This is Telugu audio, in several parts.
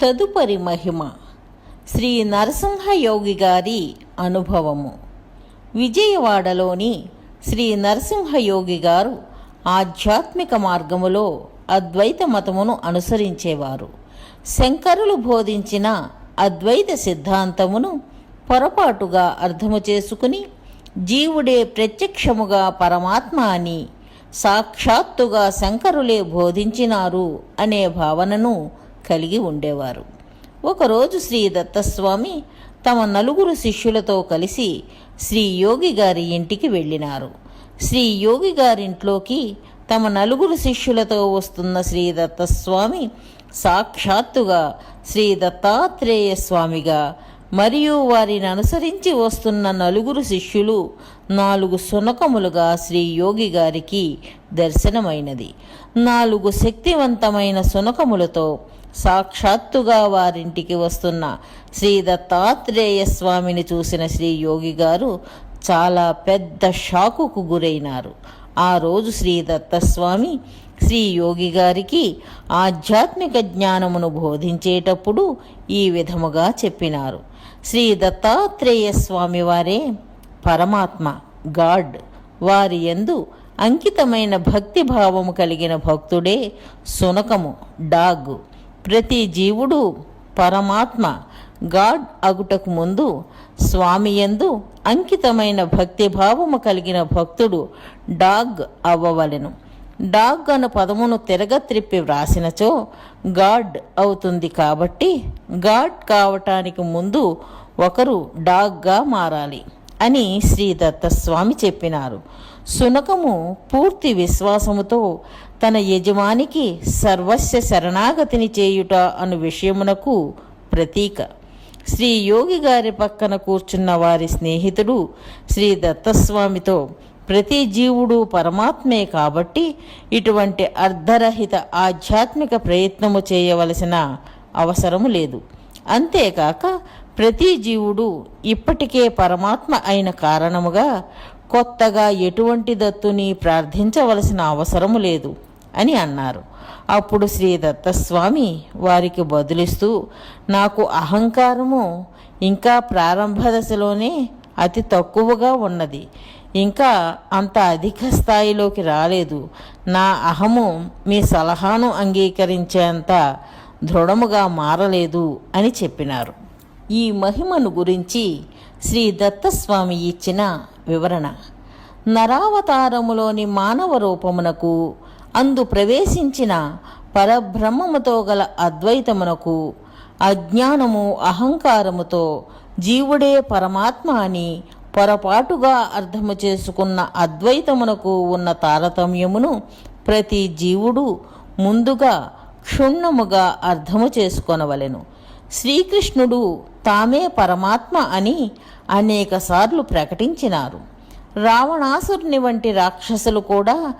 తదుపరి మహిమ శ్రీ నరసింహయోగి గారి అనుభవము. విజయవాడలోని శ్రీ నరసింహయోగి గారు ఆధ్యాత్మిక మార్గములో అద్వైత మతమును అనుసరించేవారు. శంకరులు బోధించిన అద్వైత సిద్ధాంతమును పొరపాటుగా అర్థము చేసుకుని జీవుడే ప్రత్యక్షముగా పరమాత్మ అని సాక్షాత్తుగా శంకరులే బోధించినారు అనే భావనను కలిగి ఉండేవారు. ఒకరోజు శ్రీ దత్తస్వామి తమ నలుగురు శిష్యులతో కలిసి శ్రీ యోగి గారి ఇంటికి వెళ్ళినారు. శ్రీ యోగి గారింట్లోకి తమ నలుగురు శిష్యులతో వస్తున్న శ్రీ దత్తస్వామి సాక్షాత్తుగా శ్రీ దత్తాత్రేయ స్వామిగా మరియు వారిని అనుసరించి వస్తున్న నలుగురు శిష్యులు నాలుగు సునకములుగా శ్రీ యోగి గారికి దర్శనమైనది. నాలుగు శక్తివంతమైన సునకములతో సాక్షాత్తుగా వారింటికి వస్తున్న శ్రీ దత్తాత్రేయ స్వామిని చూసిన శ్రీ యోగి గారు చాలా పెద్ద షాకుకు గురైనారు. ఆ రోజు శ్రీ దత్తస్వామి శ్రీ యోగి గారికి ఆధ్యాత్మిక జ్ఞానమును బోధించేటప్పుడు ఈ విధముగా చెప్పినారు. శ్రీ దత్తాత్రేయ స్వామి వారే పరమాత్మ గాడ్. వారి యందు అంకితమైన భక్తి భావము కలిగిన భక్తుడే సునకము డాగ్. ప్రతి జీవుడు పరమాత్మ గాడ్ అగుటకు ముందు స్వామి యందు అంకితమైన భక్తి భావము కలిగిన భక్తుడు డాగ్ అవ్వవలెను. డాగ్ అను పదమును తిరగత్రిప్పి వ్రాసినచో గాడ్ అవుతుంది కాబట్టి గాడ్ కావటానికి ముందు ఒకరు డాగ్గా మారాలి. అని శ్రీ దత్తస్వామి చెప్పినారు. సునకము పూర్తి విశ్వాసముతో తన యజమానికి సర్వస్వ శరణాగతిని చేయుట అను విషయమునకు ప్రతీక. శ్రీ యోగి గారి పక్కన కూర్చున్న వారి స్నేహితుడు శ్రీ దత్తస్వామితో ప్రతి జీవుడు పరమాత్మే కాబట్టి ఇటువంటి అర్ధరహిత ఆధ్యాత్మిక ప్రయత్నము చేయవలసిన అవసరము లేదు. అంతేకాక ప్రతి జీవుడు ఇప్పటికే పరమాత్మ అయిన కారణముగా కొత్తగా ఎటువంటి దత్తుని ప్రార్థించవలసిన అవసరము లేదు అని అన్నారు. అప్పుడు శ్రీ దత్తస్వామి వారికి బదులిస్తూ నాకు అహంకారము ఇంకా ప్రారంభ దశలోనే అతి తక్కువగా ఉన్నది. ఇంకా అంత అధిక స్థాయిలోకి రాలేదు. నా అహము మీ సలహాను అంగీకరించేంత దృఢముగా మారలేదు అని చెప్పినారు. ఈ మహిమను గురించి శ్రీ దత్తస్వామి ఇచ్చిన వివరణ. నరావతారములోని మానవ రూపమునకు అందు ప్రవేశించిన పరబ్రహ్మముతో గల అద్వైతమునకు అజ్ఞానము అహంకారముతో జీవుడే పరమాత్మ అని పొరపాటుగా అర్థము చేసుకున్న అద్వైతమునకు ఉన్న తారతమ్యమును ప్రతి జీవుడు ముందుగా క్షుణ్ణముగా అర్థము చేసుకొనవలెను. శ్రీకృష్ణుడు తామే పరమాత్మ అని అనేకసార్లు ప్రకటించినారు. రావణాసురుని వంటి రాక్షసులు కూడా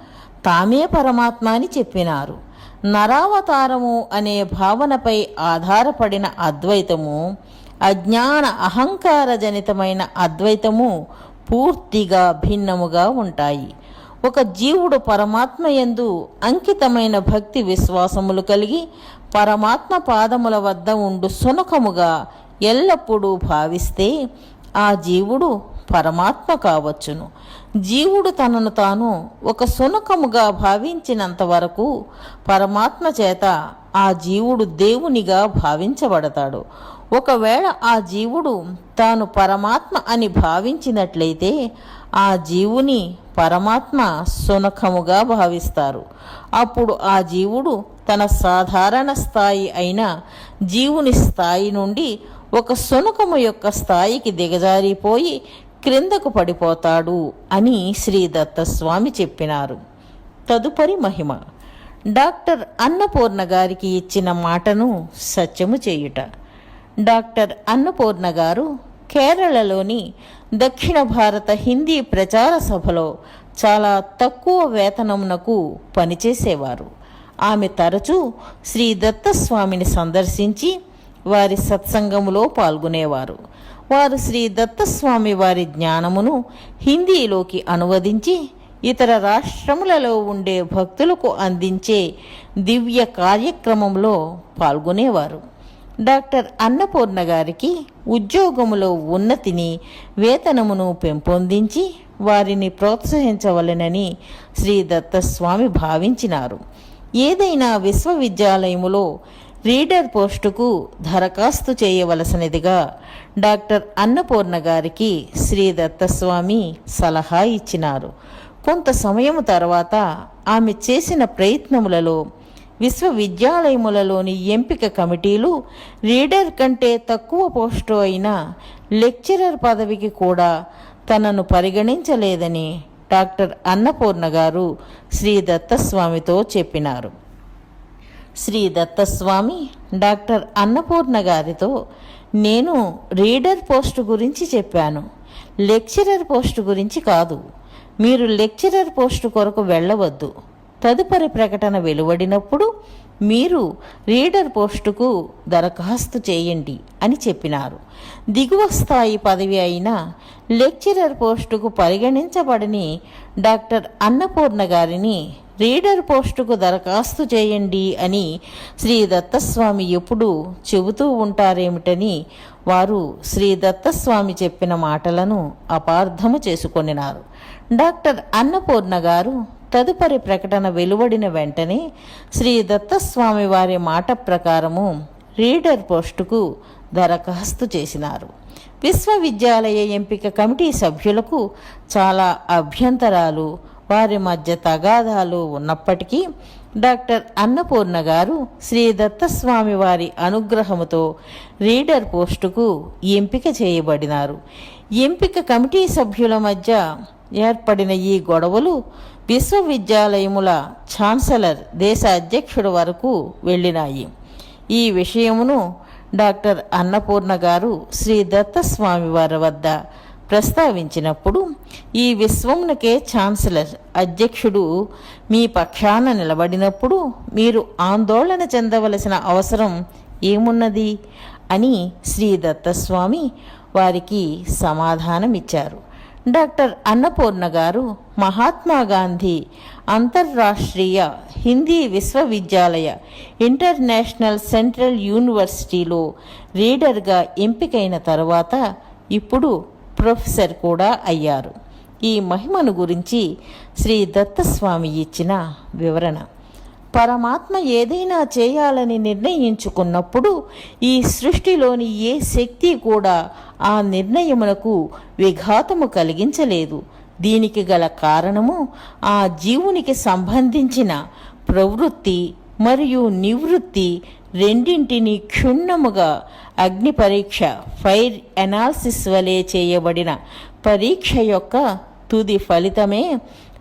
తామే పరమాత్మ అని చెప్పినారు. నరావతారము అనే భావనపై ఆధారపడిన అద్వైతము అజ్ఞాన అహంకార జనితమైన అద్వైతము పూర్తిగా భిన్నముగా ఉంటాయి. ఒక జీవుడు పరమాత్మ యందు అంకితమైన భక్తి విశ్వాసములు కలిగి పరమాత్మ పాదముల వద్ద ఉండు సునకముగా ఎల్లప్పుడూ భావిస్తే ఆ జీవుడు పరమాత్మ కావచ్చును. జీవుడు తనను తాను ఒక సునకముగా భావించినంత వరకు పరమాత్మ చేత ఆ జీవుడు దేవునిగా భావించబడతాడు. ఒకవేళ ఆ జీవుడు తాను పరమాత్మ అని భావించినట్లయితే ఆ జీవుని పరమాత్మ సునఖముగా భావిస్తారు. అప్పుడు ఆ జీవుడు తన సాధారణ స్థాయి అయిన జీవుని స్థాయి నుండి ఒక సునకము యొక్క స్థాయికి దిగజారిపోయి క్రిందకు పడిపోతాడు అని శ్రీ దత్తస్వామి చెప్పినారు. తదుపరి మహిమ. డాక్టర్ అన్నపూర్ణ గారికి ఇచ్చిన మాటను సత్యము చేయుట. డాక్టర్ అన్నపూర్ణ గారు కేరళలోని దక్షిణ భారత హిందీ ప్రచార సభలో చాలా తక్కువ వేతనమునకు పనిచేసేవారు. ఆమె తరచూ శ్రీ దత్తస్వామిని సందర్శించి వారి సత్సంగములో పాల్గొనేవారు. వారు శ్రీ దత్తస్వామి వారి జ్ఞానమును హిందీలోకి అనువదించి ఇతర రాష్ట్రములలో ఉండే భక్తులకు అందించే దివ్య కార్యక్రమంలో పాల్గొనేవారు. డాక్టర్ అన్నపూర్ణ గారికి ఉద్యోగములో ఉన్నతిని వేతనమును పెంపొందించి వారిని ప్రోత్సహించవలెనని శ్రీ దత్తస్వామి భావించినారు. ఏదైనా విశ్వవిద్యాలయములో రీడర్ పోస్టుకు దరఖాస్తు చేయవలసినదిగా డాక్టర్ అన్నపూర్ణ గారికి శ్రీ దత్తస్వామి సలహా ఇచ్చినారు. కొంత సమయం తర్వాత ఆమె చేసిన ప్రయత్నములలో విశ్వవిద్యాలయములలోని ఎంపిక కమిటీలు రీడర్ కంటే తక్కువ పోస్టు అయిన లెక్చరర్ పదవికి కూడా తనను పరిగణించలేదని డాక్టర్ అన్నపూర్ణ గారు శ్రీ దత్తస్వామితో చెప్పినారు. శ్రీ దత్తస్వామి డాక్టర్ అన్నపూర్ణ గారితో నేను రీడర్ పోస్టు గురించి చెప్పాను. లెక్చరర్ పోస్టు గురించి కాదు. మీరు లెక్చరర్ పోస్టు కొరకు వెళ్ళవద్దు. తదుపరి ప్రకటన వెలువడినప్పుడు మీరు రీడర్ పోస్టుకు దరఖాస్తు చేయండి అని చెప్పినారు. దిగువ స్థాయి పదవి అయిన లెక్చరర్ పోస్టుకు పరిగణించబడని డాక్టర్ అన్నపూర్ణ గారిని రీడర్ పోస్టుకు దరఖాస్తు చేయండి అని శ్రీ దత్తస్వామి ఎప్పుడు చెబుతూ ఉంటారేమిటని వారు శ్రీ దత్తస్వామి చెప్పిన మాటలను అపార్థము చేసుకొనినారు. డాక్టర్ అన్నపూర్ణ గారు తదుపరి ప్రకటన వెలువడిన వెంటనే శ్రీ దత్తస్వామి వారి మాట ప్రకారము రీడర్ పోస్టుకు దరఖాస్తు చేసినారు. విశ్వవిద్యాలయ ఎంపిక కమిటీ సభ్యులకు చాలా అభ్యంతరాలు వారి మధ్య తగాదాలు ఉన్నప్పటికీ డాక్టర్ అన్నపూర్ణ గారు శ్రీ దత్తస్వామి వారి అనుగ్రహముతో రీడర్ పోస్టుకు ఎంపిక చేయబడినారు. ఎంపిక కమిటీ సభ్యుల మధ్య ఏర్పడిన ఈ గొడవలు విశ్వవిద్యాలయముల ఛాన్సలర్ దేశ అధ్యక్షుడు వరకు వెళ్ళినాయి. ఈ విషయమును డాక్టర్ అన్నపూర్ణ గారు శ్రీ దత్తస్వామి వారి వద్ద ప్రస్తావించినప్పుడు ఈ విశ్వమునకే ఛాన్సలర్ అధ్యక్షుడు మీ పక్షాన నిలబడినప్పుడు మీరు ఆందోళన చెందవలసిన అవసరం ఏమున్నది? అని శ్రీ దత్తస్వామి వారికి సమాధానమిచ్చారు. డాక్టర్ అన్నపూర్ణ గారు మహాత్మా గాంధీ అంతర్రాష్ట్రీయ హిందీ విశ్వవిద్యాలయ ఇంటర్నేషనల్ సెంట్రల్ యూనివర్సిటీలో రీడర్గా ఎంపికైన తర్వాత ఇప్పుడు ప్రొఫెసర్ కూడా అయ్యారు. ఈ మహిమను గురించి శ్రీ దత్తస్వామి ఇచ్చిన వివరణ. పరమాత్మ ఏదైనా చేయాలని నిర్ణయించుకున్నప్పుడు ఈ సృష్టిలోని ఏ శక్తి కూడా ఆ నిర్ణయమునకు విఘాతము కలిగించలేదు. దీనికి గల కారణము ఆ జీవునికి సంబంధించిన ప్రవృత్తి మరియు నివృత్తి రెండింటిని క్షుణ్ణముగా అగ్ని పరీక్ష ఫైర్ ఎనాలిసిస్ వలె చేయబడిన పరీక్ష యొక్క తుది ఫలితమే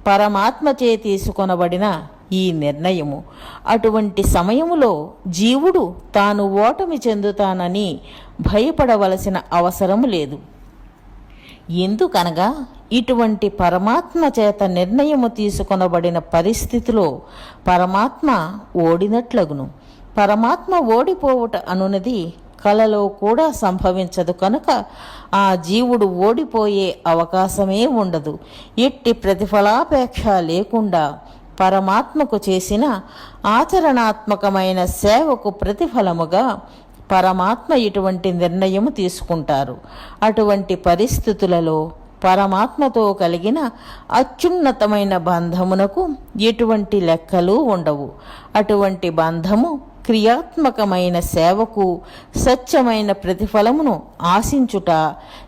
పరమాత్మచే తీసుకొనబడిన ఈ నిర్ణయము. అటువంటి సమయములో జీవుడు తాను ఓటమి చెందుతానని భయపడవలసిన అవసరం లేదు. ఎందుకనగా ఇటువంటి పరమాత్మ చేత నిర్ణయము తీసుకొనబడిన పరిస్థితిలో పరమాత్మ ఓడినట్లగును. పరమాత్మ ఓడిపోవుట అనునది కలలో కూడా సంభవించదు కనుక ఆ జీవుడు ఓడిపోయే అవకాశమే ఉండదు. ఎట్టి ప్రతిఫలాపేక్ష లేకుండా పరమాత్మకు చేసిన ఆచరణాత్మకమైన సేవకు ప్రతిఫలముగా పరమాత్మ ఇటువంటి నిర్ణయము తీసుకుంటారు. అటువంటి పరిస్థితులలో పరమాత్మతో కలిగిన అత్యున్నతమైన బంధమునకు ఎటువంటి లెక్కలు ఉండవు. అటువంటి బంధము క్రియాత్మకమైన సేవకు సత్యమైన ప్రతిఫలమును ఆశించుట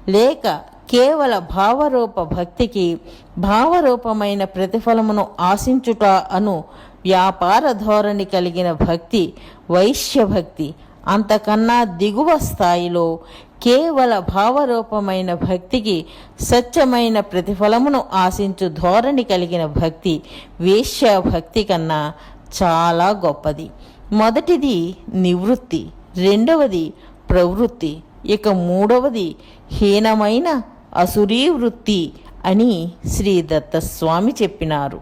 లేక కేవల భావరూప భక్తికి భావరూపమైన ప్రతిఫలమును ఆశించుట అను వ్యాపార ధోరణి కలిగిన భక్తి వైశ్య భక్తి అంతకన్నా దిగువ స్థాయిలో కేవల భావరూపమైన భక్తికి సత్యమైన ప్రతిఫలమును ఆశించు ధోరణి కలిగిన భక్తి వేశ్య భక్తి కన్నా చాలా గొప్పది. మొదటిది నివృత్తి రెండవది ప్రవృత్తి ఇక మూడవది హీనమైన అసురీ వృత్తి అని శ్రీ దత్తస్వామి చెప్పినారు.